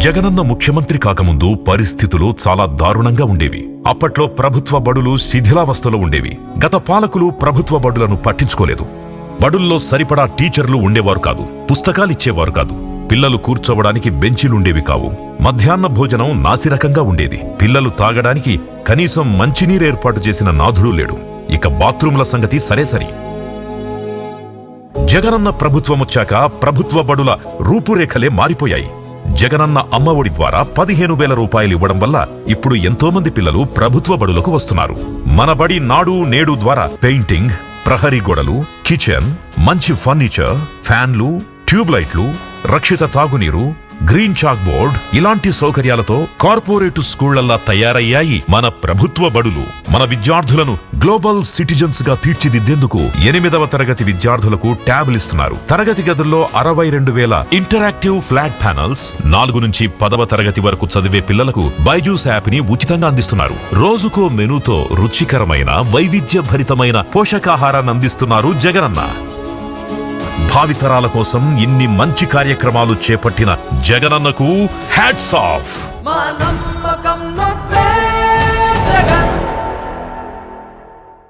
జగనన్న ముఖ్యమంత్రి కాకముందు పరిస్థితులు చాలా దారుణంగా ఉండేవి. అప్పట్లో ప్రభుత్వ బడులు శిథిలావస్థలో ఉండేవి. గత పాలకులు ప్రభుత్వ బడులను పట్టించుకోలేదు. బడుల్లో సరిపడా టీచర్లు ఉండేవారు కాదు పుస్తకాలిచ్చేవారు కాదు. పిల్లలు కూర్చోవడానికి బెంచీలుండేవి కావు. మధ్యాహ్న భోజనం నాసిరకంగా ఉండేది. పిల్లలు తాగడానికి కనీసం మంచినీరు ఏర్పాటు చేసిన నాథుడు లేడు. ఇక బాత్రూంల సంగతి సరే సరి. జగనన్న ప్రభుత్వమొచ్చాక ప్రభుత్వ బడుల రూపురేఖలే మారిపోయాయి. జగనన్న అమ్మఒడి ద్వారా పదిహేను వేల రూపాయలు ఇవ్వడం వల్ల ఇప్పుడు ఎంతో మంది పిల్లలు ప్రభుత్వ బడులకు వస్తున్నారు. మన బడి నాడు నేడు ద్వారా పెయింటింగ్ ప్రహరీ గోడలు కిచెన్ మంచి ఫర్నిచర్ ఫ్యాన్లు ట్యూబ్లైట్లు రక్షిత తాగునీరు గ్రీన్ చాక్ బోర్డ్ ఇలాంటి సౌకర్యాలతో కార్పొరేట్ స్కూళ్ళలా తయారయ్యాయి మన ప్రభుత్వ బడులు. మన విద్యార్థులను గ్లోబల్ సిటిజన్స్గా తీర్చిదిద్దేందుకు ఎనిమిదవ తరగతి విద్యార్థులకు ట్యాబ్లు ఇస్తున్నారు. తరగతి గదుల్లో అరవై రెండు వేల ఇంటరాక్టివ్ ఫ్లాట్ ప్యానల్స్ నాలుగు నుంచి పదవ తరగతి వరకు చదివే పిల్లలకు బైజూస్ యాప్ని ఉచితంగా అందిస్తున్నారు. రోజుకో మెనూతో రుచికరమైన వైవిధ్య భరితమైన పోషకాహారాన్ని అందిస్తున్నారు జగనన్న. భావితరాల కోసం ఇన్ని మంచి కార్యక్రమాలు చేపట్టిన జగనన్నకు హ్యాట్స్ ఆఫ్ మా